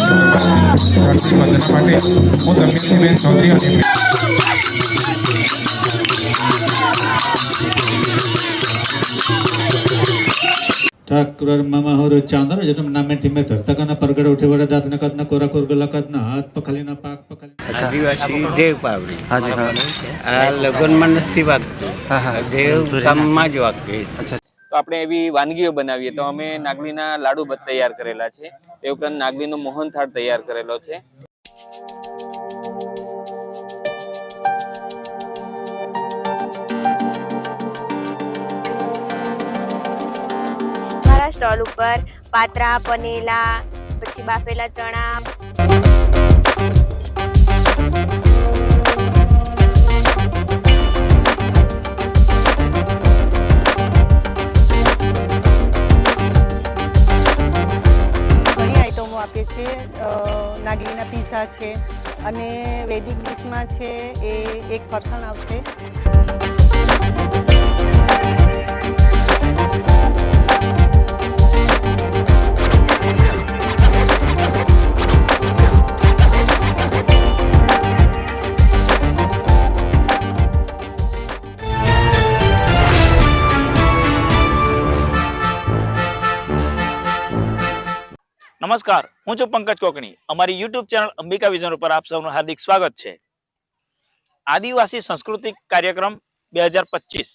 ધરતી વંદના માટે હું દમયંતીબેન ચૌધરી અને ઠાકુર મહોર ચાંદર જન્મ નામે ટીમે ધરતકના પરગડ ઉઠે વડે દાંતને કદના કોરા કોરગલા કદના હાથ પખાલીના પાક પખાલી આદિવાસી દેવ પાવડી હાજી હા આ લગ્નમાં નથી વાગતું હા, હા. આ દેવ કામમાં જ વાગે અચ્છા તો આપણે એવી વાનગીઓ બનાવીએ. તો અમે નાગલીના લાડુ તૈયાર કરેલા છે. એ ઉપરાંત નાગલીનો મોહનથાળ તૈયાર કરેલો છે. મારા સ્ટોલ ઉપર પાત્રા પનેલા પછી બાફેલા ચણા. આપીએ નાગલીના પીઝા છે અને વૈદિક ડિશમાં છે એ એક પર્સન આવશે. નમસ્કાર, હું છું પંકજ કોકણી. અમારી યુટ્યુબ ચેનલ અંબિકા વિઝન ઉપર આપ સૌનું હાર્દિક સ્વાગત છે. આદિવાસી સાંસ્કૃતિક કાર્યક્રમ બે હજાર પચીસ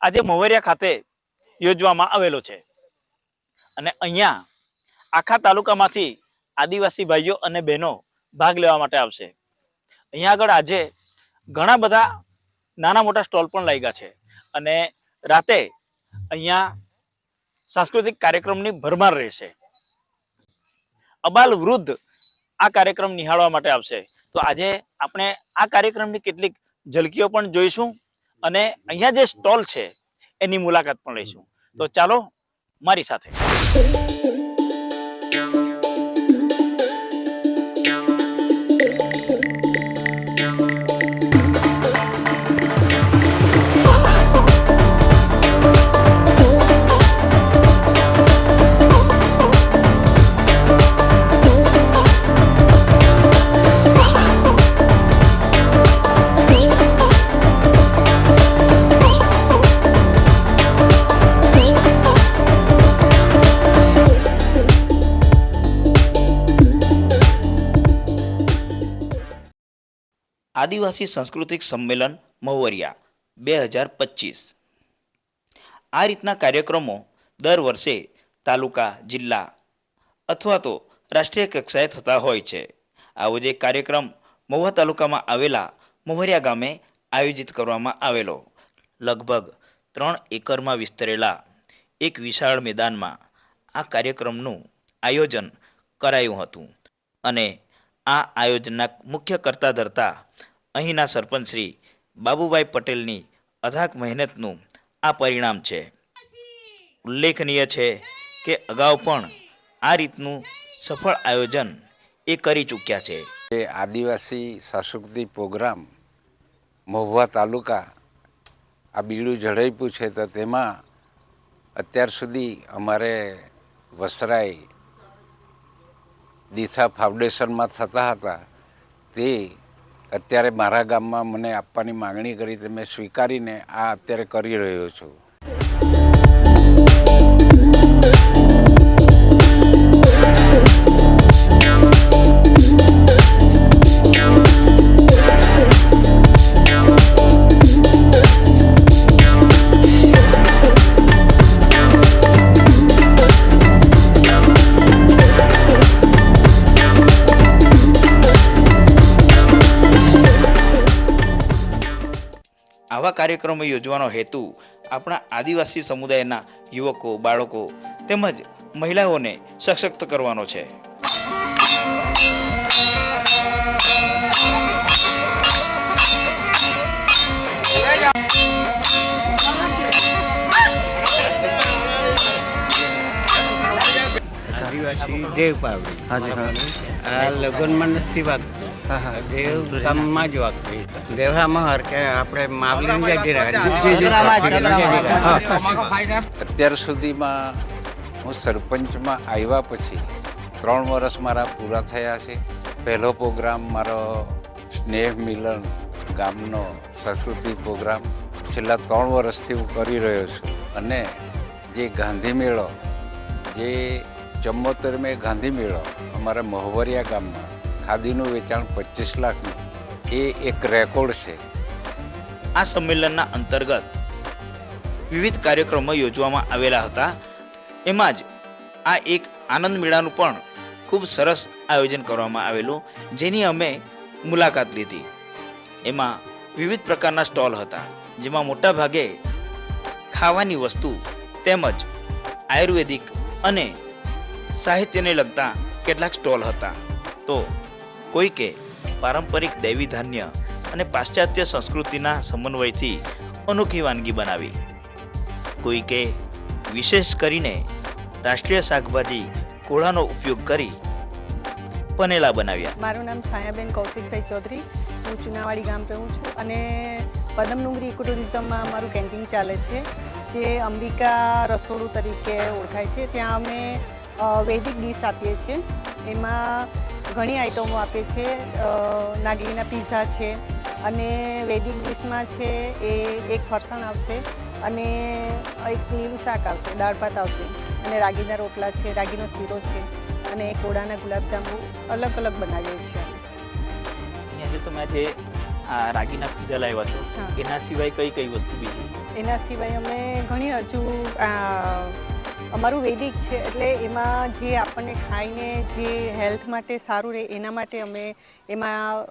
આજે મોવરિયા ખાતે યોજવામાં આવેલો છે. અને અહીંયા આખા તાલુકામાંથી આદિવાસી ભાઈઓ અને બહેનો ભાગ લેવા માટે આવશે. અહીંયા આગળ આજે ઘણા બધા નાના મોટા સ્ટોલ પણ લાગ્યા છે. અને રાતે અહીંયા સાંસ્કૃતિક કાર્યક્રમની ભરમાર રહેશે. અબાલ વૃદ્ધ આ કાર્યક્રમ નિહાળવા માટે આવશે. તો આજે આપણે આ કાર્યક્રમની કેટલીક ઝલકીઓ પણ જોઈશું અને અહીંયા જે સ્ટોલ છે એની મુલાકાત પણ લઈશું. તો ચાલો મારી સાથે. આદિવાસી સાંસ્કૃતિક સંમેલન મહુવરિયા, બે હજાર પચીસ. આ રીતના કાર્યક્રમો દર વર્ષે તાલુકા, જિલ્લા અથવા તો રાષ્ટ્રીય કક્ષાએ થતા હોય છે. આવો જ કાર્યક્રમ મહુવા તાલુકામાં આવેલા મહુરિયા ગામે આયોજિત કરવામાં આવેલો. લગભગ ત્રણ એકરમાં વિસ્તરેલા એક વિશાળ મેદાનમાં આ કાર્યક્રમનું આયોજન કરાયું હતું અને આ આયોજનના મુખ્ય કરતા ધરતા અહીંના સરપંચ શ્રી બાબુભાઈ પટેલની અથાક મહેનતનું આ પરિણામ છે. ઉલ્લેખનીય છે કે અગાઉ પણ આ રીતનું સફળ આયોજન એ કરી ચૂક્યા છે. આદિવાસી સાંસ્કૃતિક પ્રોગ્રામ મહુવા તાલુકા આ બીડું જડાપ્યું છે તો તેમાં અત્યાર સુધી અમારે વસરાય દિશા ફાઉન્ડેશનમાં થતા હતા તે અત્યારે મારા ગામમાં મને આપવાની માગણી કરી તે મેં સ્વીકારીને આ અત્યારે કરી રહ્યો છું આવા કાર્યક્રમો યોજવાનો હેતુ આપણા આદિવાસી સમુદાયના યુવકો બાળકો તેમજ મહિલાઓને સશક્ત કરવાનો છે. આદિવાસી દેવ પાવડી. હાજી હા. આ લગ્નમાં નથી વાગતું હા, હા. દેવ કામમાં જ વાગે દેવામાં હરકે આપણે માવલી અત્યાર સુધીમાં હું સરપંચમાં આવ્યા પછી ત્રણ વર્ષ મારા પૂરા થયા છે. પહેલો પ્રોગ્રામ મારો સ્નેહ મિલન ગામનો સંસ્કૃતિ પ્રોગ્રામ છેલ્લા ત્રણ વર્ષથી હું કરી રહ્યો છું. અને જે ગાંધી મેળો જે ચુમ્મોતેરમે ગાંધી મેળો અમારા મહવરિયા ગામમાં ખાદીનું વેચાણ પચીસ લાખનું. એ એક રેકોર્ડ છે. આ સંમેલનના અંતર્ગત વિવિધ કાર્યક્રમો યોજવામાં આવેલા હતા. એમાં જ આ એક આનંદ મેળાનું પણ ખૂબ સરસ આયોજન કરવામાં આવેલું, જેની અમે મુલાકાત લીધી. એમાં વિવિધ પ્રકારના સ્ટોલ હતા, જેમાં મોટા ભાગે ખાવાની વસ્તુ તેમજ આયુર્વેદિક અને સાહિત્યને લગતા કેટલાક સ્ટોલ હતા. તો કોઈકે પારંપરિક દૈવી ધાન્ય અને પાશ્ચાત્ય સંસ્કૃતિના સમન્વયથી અનોખી વાનગી બનાવી. કોઈકે વિશેષ કરીને રાષ્ટ્રીય શાકભાજી કોળાનો ઉપયોગ કરી પનેલા બનાવ્યા. મારું નામ છાયાબેન કૌશિકભાઈ ચૌધરી. હું ચુનાવાડી ગામ રહું છું અને પદમડુંગરી ઇકો ટુરિઝમમાં મારું કેન્ટીન ચાલે છે, જે અંબિકા રસોડું તરીકે ઓળખાય છે. ત્યાં અમે વૈદિક ડીશ આપીએ છીએ. એમાં ઘણી આઈટમો આપે છે નાગલીના પીઝા છે અને વૈદિક ડીશમાં છે એ એક ફરસાણ આવશે અને એક લીલું શાક આવશે દાળ ભાત આવશે અને રાગીના રોટલા છે રાગીનો શીરો છે અને કોળાના ગુલાબજાંબુ અલગ અલગ બનાવીએ છીએ. અહીંયા જે તમે આજે આ રાગીના પીઝા લાવ્યા છો એના સિવાય કઈ કઈ વસ્તુ બીજી? એના સિવાય અમે ઘણી હજુ આ, અમારું વૈદિક છે એટલે એમાં જે આપણને ખાઈને જે હેલ્થ માટે સારું રહે એના માટે અમે એમાં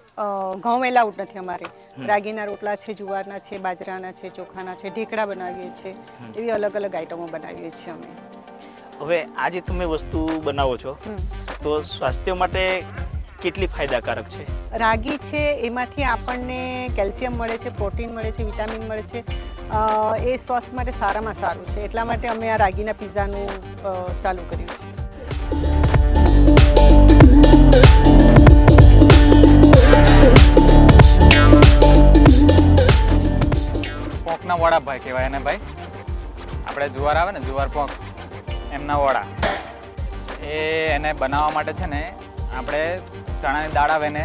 ઘઉં એલાઉટ નથી અમારે. રાગીના રોટલા છે જુવારના છે બાજરાના છે ચોખાના છે ઢેકડા બનાવીએ છીએ. એવી અલગ અલગ આઈટમો બનાવીએ છીએ અમે. હવે આ જે તમે વસ્તુ બનાવો છો તો સ્વાસ્થ્ય માટે કેટલી ફાયદાકારક છે? રાગી છે એમાંથી આપણને કેલ્શિયમ મળે છે પ્રોટીન મળે છે વિટામિન મળે છે. એ સ્વાસ્થ્ય માટે સારામાં સારું છે. એટલા માટે અમે આ રાગીના પીઝાનું ચાલુ કર્યું છે. પોંકના વડા ભાઈ કહેવાય એને ભાઈ. આપણે જુવાર આવે ને, જુવાર પોંક, એમના વડા. એ એને બનાવવા માટે છે ને, આપણે ચણાની દાળ આવે ને,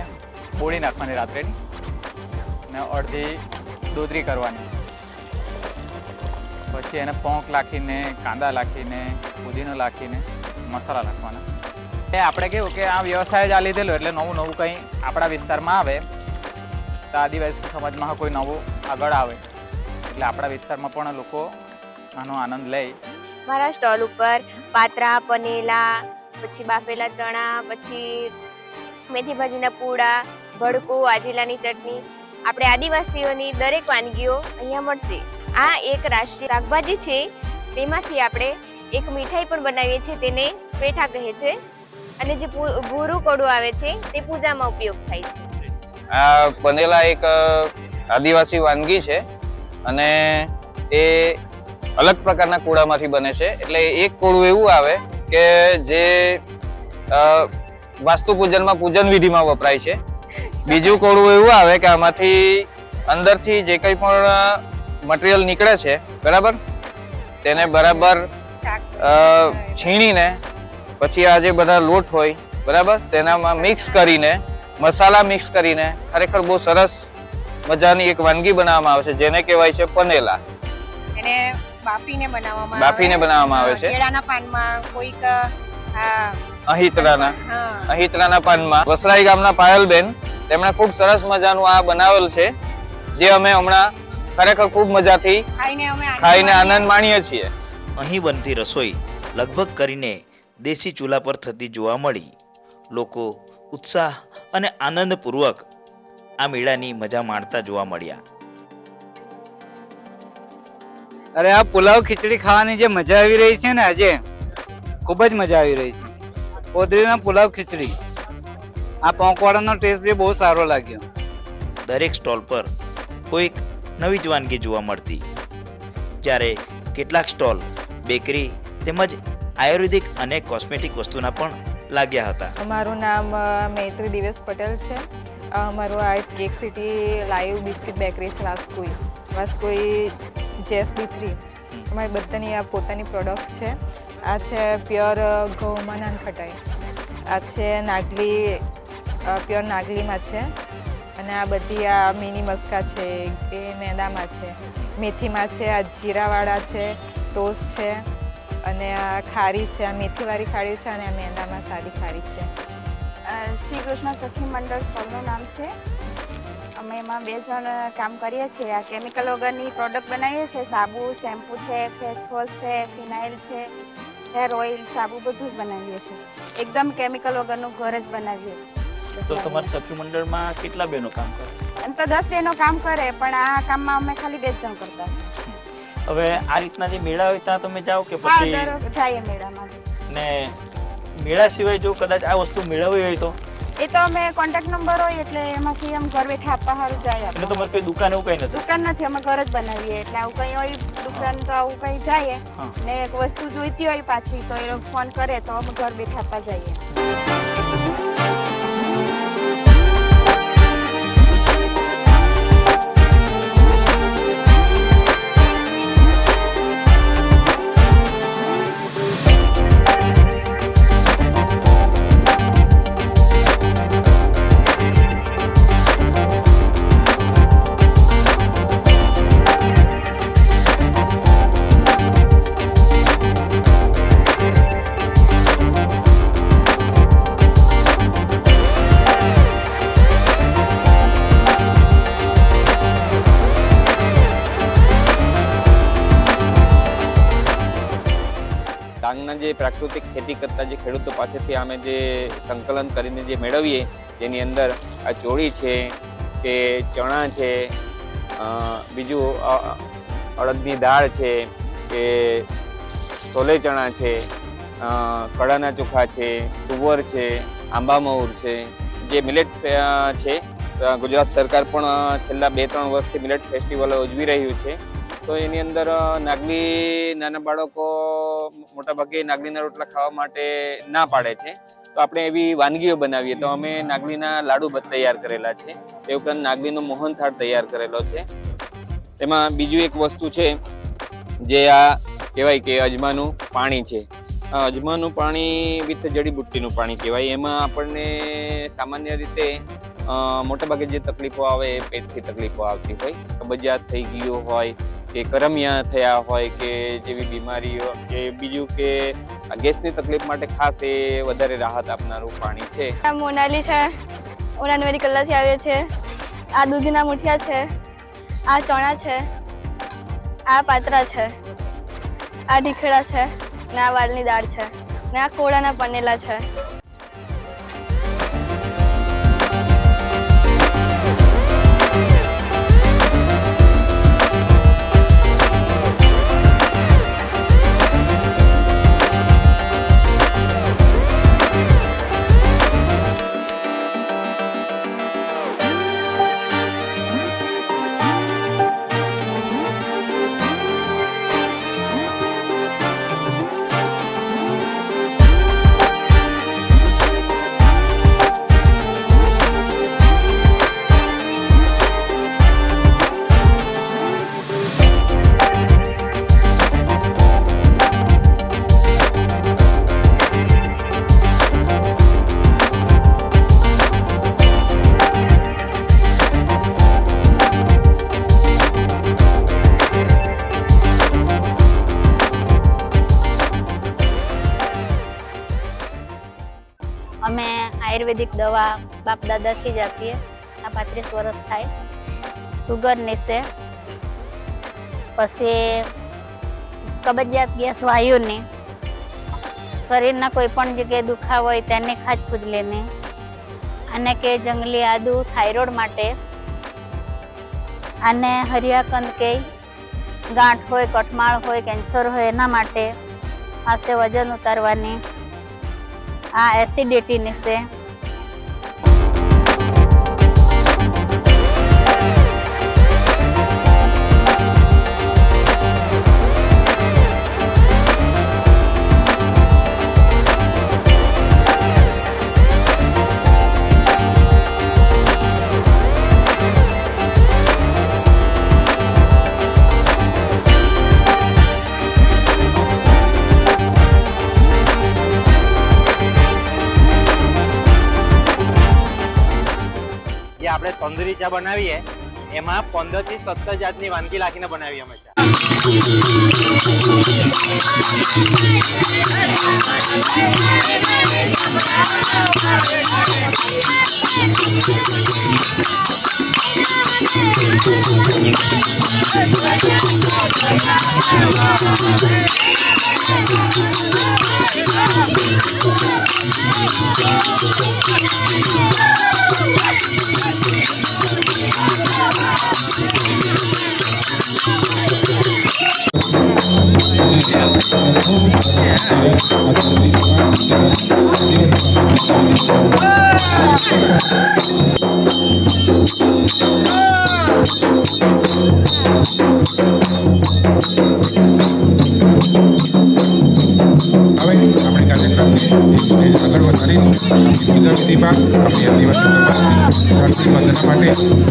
બોળી નાખવાની રાત્રે. ને અડધી દોદરી કરવાની. પછી એને પોંક લાખીને, કાંદા લાખીને, પુદીનો લાખીને, મસાલા નાખવાના એ આપણે કેવું કે આ વ્યવસાય જ આ લીધેલો એટલે નવું નવું કંઈ આપણા વિસ્તારમાં આવે, તો આદિવાસી સમાજમાં કોઈ નવું આગળ આવે. એટલે આપણા વિસ્તારમાં પણ લોકો આનો આનંદ લે. મારા સ્ટોલ ઉપર પાત્રા, પનેલા, પછી બાફેલા ચણા, પછી મેથી ભાજીના પૂડા, ભડકું આજેલાની ચટણી. આપણે આદિવાસીઓની દરેક વાનગીઓ અહીંયા મળશે. આ એક રાષ્ટ્રીય શાકભાજી છે. તેમાંથી આપણે એક મીઠાઈ પણ બનાવીએ છીએ. તેને પેઠા કહે છે. અને જે ભૂરું કોડું આવે છે, તે પૂજામાં ઉપયોગ થાય છે. આ બનેલા એક આદિવાસી વાનગી છે. અને એ અલગ પ્રકારના કોળામાંથી બને છે. એટલે એક કોળું એવું આવે કે જે વાસ્તુ પૂજનમાં પૂજન વિધિમાં વપરાય છે. બીજું કોળું એવું આવે કે આમાંથી અંદરથી જે કંઈ પણ મટીરિયલ નીકળે છે બરાબર? તેને બરાબર છીણીને પછી આ જે બધા લોટ હોય બરાબર? તેનામાં મિક્સ કરીને મસાલા મિક્સ કરીને ખરેખર બહુ સરસ મજાની એક વાનગી બનાવવામાં આવે છે જેને કહેવાય છે પનેલા. એને બાફીને બનાવવામાં બાફીને બનાવવામાં આવે છે. કેળાના પાનમાં કોઈક અહિતરાના. અહિતરાના પાનમાં. વસરાઈ ગામના પાયલબેન તેમણે ખૂબ સરસ મજાનું આ બનાવેલ છે જે અમે હમણાં ખરેખર ખૂબ મજાથી ખાઈને આનંદ માણીએ. આનંદ માણીએ છીએ. અહીં બનતી રસોઈ લગભગ કરીને દેશી ચૂલા પર થતી જોવા મળી. લોકો ઉત્સાહ અને આનંદપૂર્વક આ મેળાની મજા માણતા જોવા મળ્યા. અરે આ પુલાવ ખીચડી ખાવાની જે મજા આવી રહી છે ને આજે ખૂબ જ મજા આવી રહી છે. કોદરીના પુલાવ ખીચડી. આ પોંકવાડાનો ટેસ્ટ બી બહુ સારો લાગ્યો. દરેક સ્ટોલ પર કોઈક નવી જ વાનગી જોવા મળતી. જ્યારે કેટલાક સ્ટોલ બેકરી તેમજ આયુર્વેદિક અને કોસ્મેટિક વસ્તુના પણ લાગ્યા હતા. અમારું નામ મૈત્રી દિવેશ પટેલ છે. મારું આ cake city live biscuit bakery છે વાસ્કોઈ. વાસ્કોઈ જેસ ડી થ્રી અમારી બધાની આ પોતાની પ્રોડક્ટ્સ છે. આ છે પ્યોર ઘઉંમાં નાનખટાઈ. આ છે નાગલી પ્યોર નાગલીમાં છે. અને આ બધી આ મિની મસ્કા છે, એ મેંદામાં છે. મેથીમાં છે, આ જીરાવાળા છે, ટોસ્ટ છે, અને આ ખારી છે, આ મેથીવાળી ખારી છે, અને આ મેંદામાં સારી ખારી છે. શ્રી કૃષ્ણ સખી મંડળ સ્ટોલનું નામ છે. અમે એમાં બે જણ કામ કરીએ છીએ. આ કેમિકલ વગરની પ્રોડક્ટ બનાવીએ છીએ. સાબુ, શેમ્પૂ છે, ફેસ વોશ છે, ફિનાઇલ છે, હેર ઓઇલ, સાબુ બધું જ બનાવીએ છીએ. એકદમ કેમિકલ વગરનું ઘર જ બનાવીએ. તો તમારા સખી મંડળમાં કેટલા બહેનો કામ કરે? એમ તો દસ બહેનો કામ કરે પણ આ કામમાં અમે ખાલી બે જ જણ કરતા હવે આ રીતના જે મેળા હોય ત્યાં તમે જાઓ કે પછી જઈએ મેળામાં ને મેળા સિવાય જો કદાચ આ વસ્તુ મેળવવી હોય તો? એ તો અમે કોન્ટેક્ટ નંબર હોય એટલે એમાંથી આમ ઘર બેઠા આપવા સારું જાય એટલે તમારે કોઈ દુકાન એવું કઈ નથી? દુકાન નથી અમે ઘર જ બનાવીએ એટલે આવું કઈ હોય દુકાન તો આવું કઈ જાય. ને એક વસ્તુ જોઈતી હોય પાછી તો એ ફોન કરે તો અમે ઘર બેઠા આપવા જઈએ. પ્રાકૃતિક ખેતી કરતા જે ખેડૂતો પાસેથી અમે જે સંકલન કરીને જે મેળવીએ, જેની અંદર આ ચોળી છે કે ચણા છે બીજું અડદની દાળ છે કે સોલે ચણા છે કડાના ચોખા છે, તુવર છે, આંબા મહુર છે, જે મિલેટ છે. ગુજરાત સરકાર પણ છેલ્લા બે ત્રણ વર્ષથી મિલેટ ફેસ્ટિવલ ઉજવી રહ્યું છે. તો એની અંદર નાગલી નાના બાળકો મોટાભાગે નાગલીના રોટલા ખાવા માટે ના પાડે છે. તો આપણે એવી વાનગીઓ બનાવીએ. તો અમે નાગલીના લાડુ તૈયાર કરેલા છે. એ ઉપરાંત નાગલીનો મોહનથાળ તૈયાર કરેલો છે. તેમાં બીજું એક વસ્તુ છે, જે આ કહેવાય કે અજમાનું પાણી છે. અજમાનું પાણી વિથ જડીબુટ્ટીનું પાણી કહેવાય. એમાં આપણને સામાન્ય રીતે મોટાભાગે જે તકલીફો આવે એ પેટથી તકલીફો આવતી હોય. કબજિયાત થઈ ગયું હોય કે કરમિયા થયા હોય કે જેવી બીમારીઓ, કે બીજું કે ગેસની તકલીફ માટે ખાસ એ વધારે રાહત આપનારું પાણી છે. મોનાલી છે. મોનાલી મેડિકલથી આવે છે આ દૂધીના મુઠિયા છે. આ ચણા છે. આ પાત્રા છે. આ ઢીખડા છે. ને આ વાલની દાળ છે. ને આ કોળાના પનેલા છે. દવા બાપ દાદાથી જ આપીએ. આ પાંત્રીસ વર્ષ થાય. સુગરની છે પછી કબજિયાત ગેસ વાયુની. શરીરના કોઈ પણ જગ્યાએ દુખાવો હોય તેની ખાજ ખુજલીની અને કે જંગલી આદુ થાઇરોઇડ માટે. અને હરિયાકંદ કે ગાંઠ હોય, કઠમાળ હોય, કેન્સર હોય, એના માટે પાસે વજન ઉતારવાની. આ એસિડિટીની છે ચા બનાવીએ એમાં પંદરથી સત્તર જાતની વાનગી રાખીને બનાવીએ અમે ચા. હવે પૂજા વિધિમાં આપણી આદિવાસી સમાજની વંદના માટે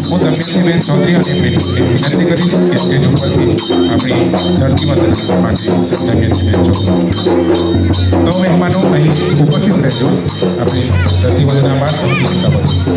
હું દમયંતીબેન ચૌધરી અને વિનંતી કરીશ કે સ્ટેજ ઉપરથી આપણી ધરતી વંદના માટે દમયંતીબેન ચૌધરી સૌ મહેમાનો અહીં ઉપસ્થિત રહેજો. આપણી ધરતી વંદનામાં આપણે